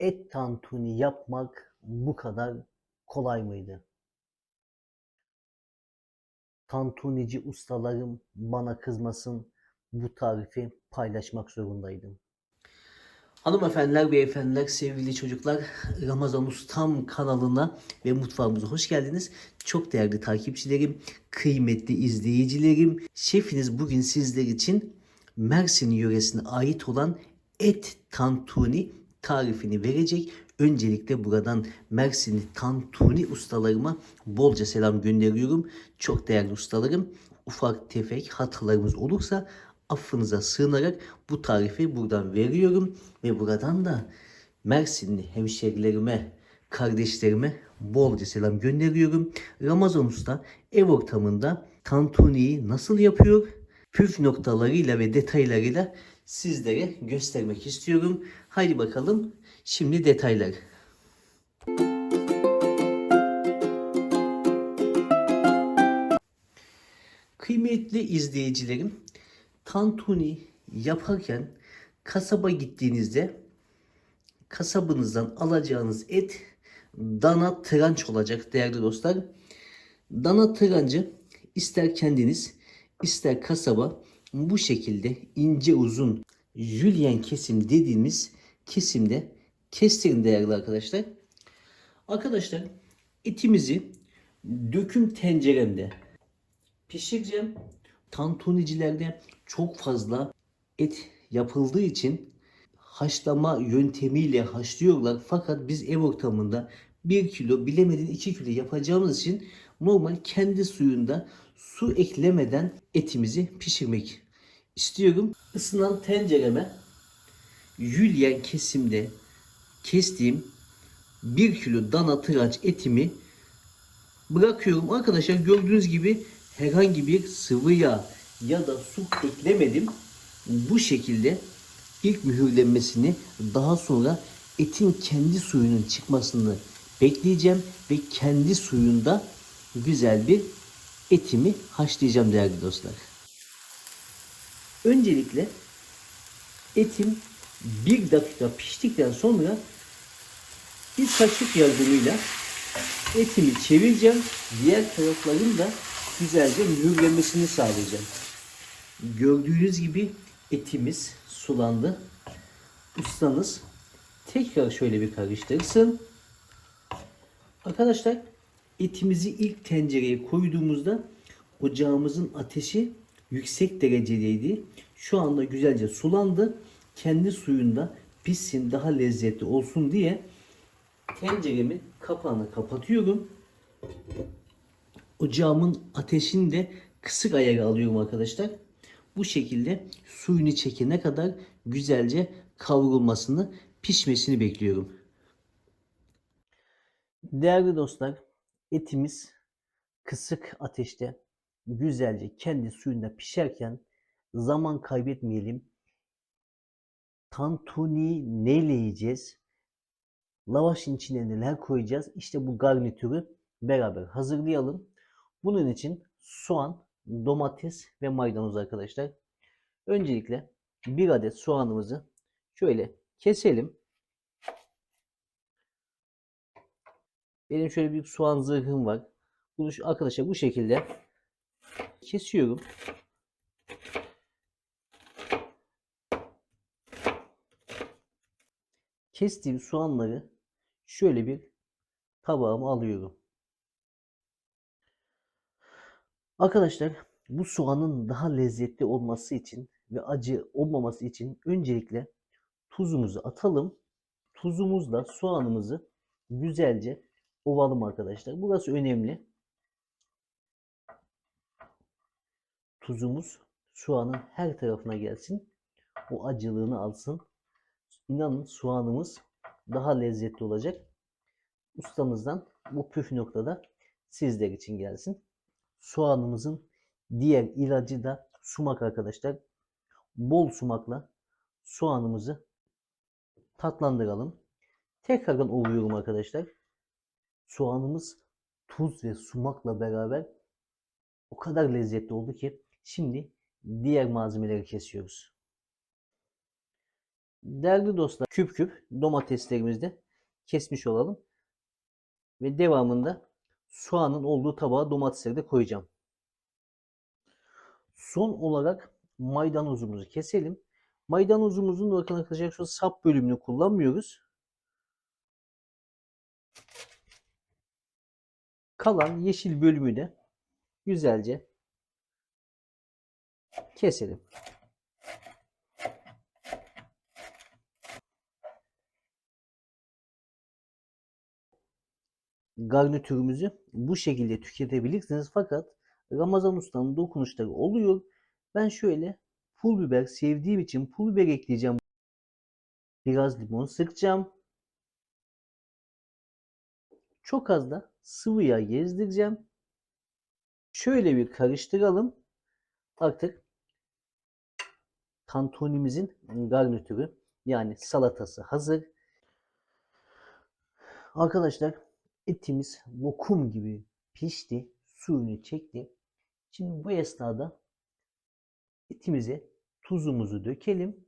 et tantuni yapmak bu kadar kolay mıydı? Tantunici ustalarım bana kızmasın. Bu tarifi paylaşmak zorundaydım. Hanımefendiler, beyefendiler, sevgili çocuklar, Ramazan Ustam kanalına ve mutfağımıza hoş geldiniz. Çok değerli takipçilerim, kıymetli izleyicilerim, şefiniz bugün sizler için Mersin yöresine ait olan et tantuni tarifini verecek. Öncelikle buradan Mersinli tantuni ustalarıma bolca selam gönderiyorum. Çok değerli ustalarım, ufak tefek hatalarımız olursa affınıza sığınarak bu tarifi buradan veriyorum ve buradan da Mersinli hemşerilerime, kardeşlerime bolca selam gönderiyorum. Ramazan Usta ev ortamında tantuniyi nasıl yapıyor? Püf noktalarıyla ve detaylarıyla sizlere göstermek istiyorum. Haydi bakalım şimdi detaylar. Kıymetli izleyicilerim, tantuni yaparken kasaba gittiğinizde kasabınızdan alacağınız et dana tıranç olacak değerli dostlar. Dana tırancı ister kendiniz ister kasaba bu şekilde ince uzun jülyen kesim dediğimiz kesimde kestirin değerli arkadaşlar. Arkadaşlar etimizi döküm tenceremde pişireceğim. Tantunicilerde çok fazla et yapıldığı için haşlama yöntemiyle haşlıyorlar. Fakat biz ev ortamında 1 kilo bilemedin 2 kilo yapacağımız için normal kendi suyunda su eklemeden etimizi pişirmek istiyorum. Isınan tencereme jülyen kesimde kestiğim 1 kilo dana tıraç etimi bırakıyorum. Arkadaşlar gördüğünüz gibi herhangi bir sıvı yağ ya da su eklemedim. Bu şekilde ilk mühürlenmesini daha sonra etin kendi suyunun çıkmasını bekleyeceğim ve kendi suyunda güzel bir etimi haşlayacağım değerli dostlar. Öncelikle etim bir dakika piştikten sonra bir kaşık yardımıyla etimi çevireceğim. Diğer tarafların da güzelce mühürlenmesini sağlayacağım. Gördüğünüz gibi etimiz sulandı. Ustanız tekrar şöyle bir karıştırsın. Arkadaşlar etimizi ilk tencereye koyduğumuzda ocağımızın ateşi yüksek derecedeydi. Şu anda güzelce sulandı. Kendi suyunda pişsin daha lezzetli olsun diye tenceremin kapağını kapatıyorum. Ocağımın ateşini de kısık ayara alıyorum arkadaşlar. Bu şekilde suyunu çekene kadar güzelce kavrulmasını, pişmesini bekliyorum. Değerli dostlar, etimiz kısık ateşte güzelce kendi suyunda pişerken zaman kaybetmeyelim. Tantuni neyle yiyeceğiz? Lavaşın içine neler koyacağız? İşte bu garnitürü beraber hazırlayalım. Bunun için soğan, domates ve maydanoz arkadaşlar. Öncelikle bir adet soğanımızı şöyle keselim. Benim şöyle bir soğan zırhım var. Bunu arkadaşlar bu şekilde kesiyorum. Kestiğim soğanları şöyle bir tabağıma alıyorum. Arkadaşlar bu soğanın daha lezzetli olması için ve acı olmaması için öncelikle tuzumuzu atalım. Tuzumuzla soğanımızı güzelce ovalım arkadaşlar. Burası önemli. Tuzumuz soğanın her tarafına gelsin. O acılığını alsın. İnanın soğanımız daha lezzetli olacak. Ustamızdan bu püf noktada sizler için gelsin. Soğanımızın diğer ilacı da sumak arkadaşlar. Bol sumakla soğanımızı tatlandıralım. Tekrardan ovuyorum arkadaşlar. Soğanımız tuz ve sumakla beraber o kadar lezzetli oldu ki şimdi diğer malzemeleri kesiyoruz. Değerli dostlar küp küp domateslerimizi de kesmiş olalım. Ve devamında soğanın olduğu tabağa domatesleri de koyacağım. Son olarak maydanozumuzu keselim. Maydanozumuzun bakın arkadaşlar şu sap bölümünü kullanmıyoruz. Kalan yeşil bölümü de güzelce keselim. Garnitürümüzü bu şekilde tüketebilirsiniz. Fakat Ramazan Usta'nın dokunuşları oluyor. Ben şöyle pul biber sevdiğim için pul biber ekleyeceğim. Biraz limon sıkacağım. Çok az da sıvı yağ gezdireceğim. Şöyle bir karıştıralım. Artık tantunimizin garnitürü yani salatası hazır. Arkadaşlar etimiz lokum gibi pişti. Suyunu çekti. Şimdi bu esnada etimize tuzumuzu dökelim.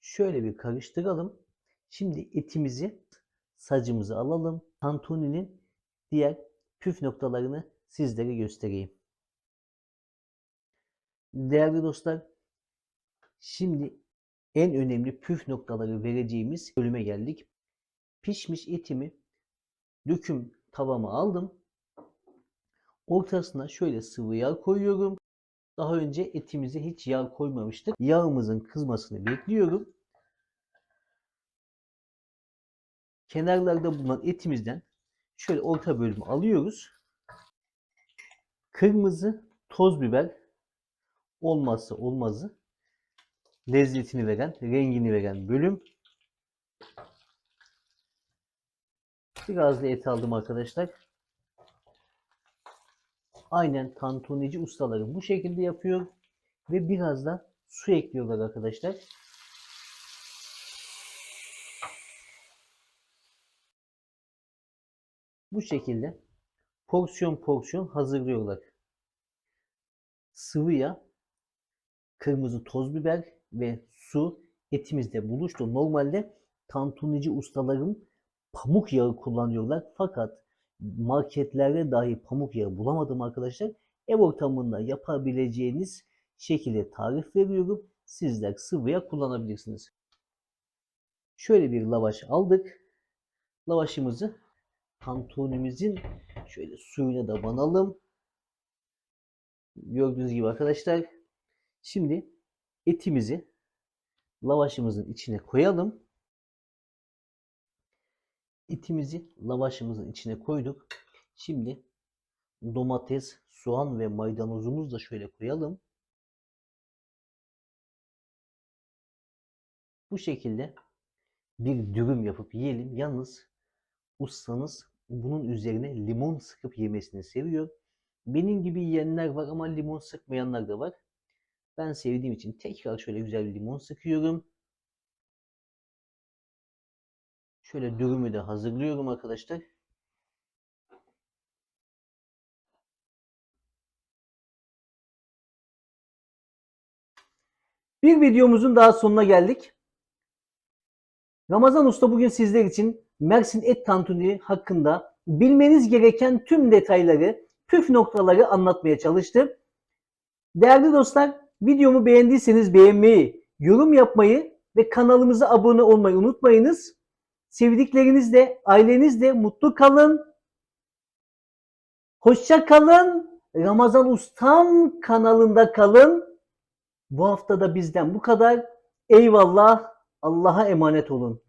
Şöyle bir karıştıralım. Şimdi etimizi sacımızı alalım. Tantuninin diğer püf noktalarını sizlere göstereyim. Değerli dostlar, şimdi en önemli püf noktaları vereceğimiz bölüme geldik. Pişmiş etimi döküm tavama aldım. Ortasına şöyle sıvı yağ koyuyorum. Daha önce etimize hiç yağ koymamıştık. Yağımızın kızmasını bekliyorum. Kenarlarda bulunan etimizden şöyle orta bölümü alıyoruz. Kırmızı toz biber olmazsa olmazı lezzetini veren, rengini veren bölüm. Biraz da et aldım arkadaşlar. Aynen tantunici ustaları bu şekilde yapıyor. Ve biraz da su ekliyorlar arkadaşlar. Bu şekilde porsiyon porsiyon hazırlıyorlar. Sıvı yağ, kırmızı toz biber ve su etimizde buluştu. Normalde tantunici ustaların pamuk yağı kullanıyorlar. Fakat marketlerde dahi pamuk yağı bulamadım arkadaşlar. Ev ortamında yapabileceğiniz şekilde tarif veriyorum. Sizler sıvı yağ kullanabilirsiniz. Şöyle bir lavaş aldık. Lavaşımızı tantunimizin şöyle suyuna da banalım. Gördüğünüz gibi arkadaşlar. Şimdi etimizi lavaşımızın içine koyalım. Etimizi lavaşımızın içine koyduk. Şimdi domates, soğan ve maydanozumuzu da şöyle koyalım. Bu şekilde bir dürüm yapıp yiyelim. Yalnız ustanız bunun üzerine limon sıkıp yemesini seviyor. Benim gibi yiyenler var ama limon sıkmayanlar da var. Ben sevdiğim için tekrar şöyle güzel bir limon sıkıyorum. Şöyle dürümü de hazırlıyorum arkadaşlar. Bir videomuzun daha sonuna geldik. Ramazan Usta bugün sizler için Mersin et tantuni hakkında bilmeniz gereken tüm detayları, püf noktaları anlatmaya çalıştı. Değerli dostlar, videomu beğendiyseniz beğenmeyi, yorum yapmayı ve kanalımıza abone olmayı unutmayınız. Sevdiklerinizle, ailenizle mutlu kalın. Hoşça kalın. Ramazan Ustam kanalında kalın. Bu hafta da bizden bu kadar. Eyvallah. Allah'a emanet olun.